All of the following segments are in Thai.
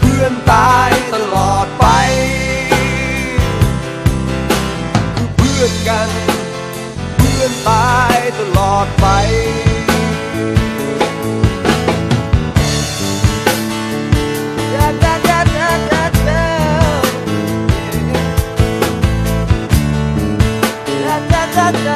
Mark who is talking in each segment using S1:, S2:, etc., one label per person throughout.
S1: เพื่อนตายตลอดไป
S2: คือเพื่อนกัน เพื่อนตายตลอดไป
S1: ไม่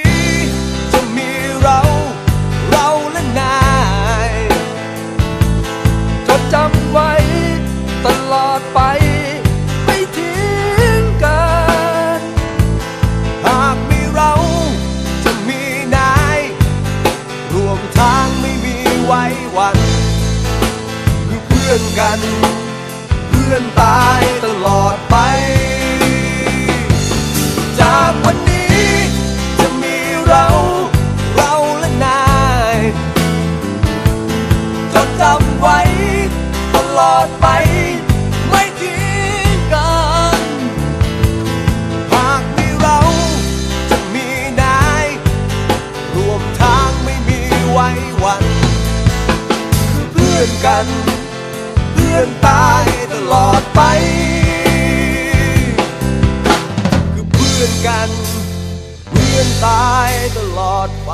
S1: กัน
S2: เพื่อนตายตลอดไป จากวันนี้จะมีเรา เราและนายจดจำไว้ตลอดไปไม่ทิ้งกัน หากมีเราจะมีนาย รวมทางไม่มีไว้วัน คือเพื่อนกัน นตายตลอดไป คือเพื่อนกัน เพื่อนตายตลอดไป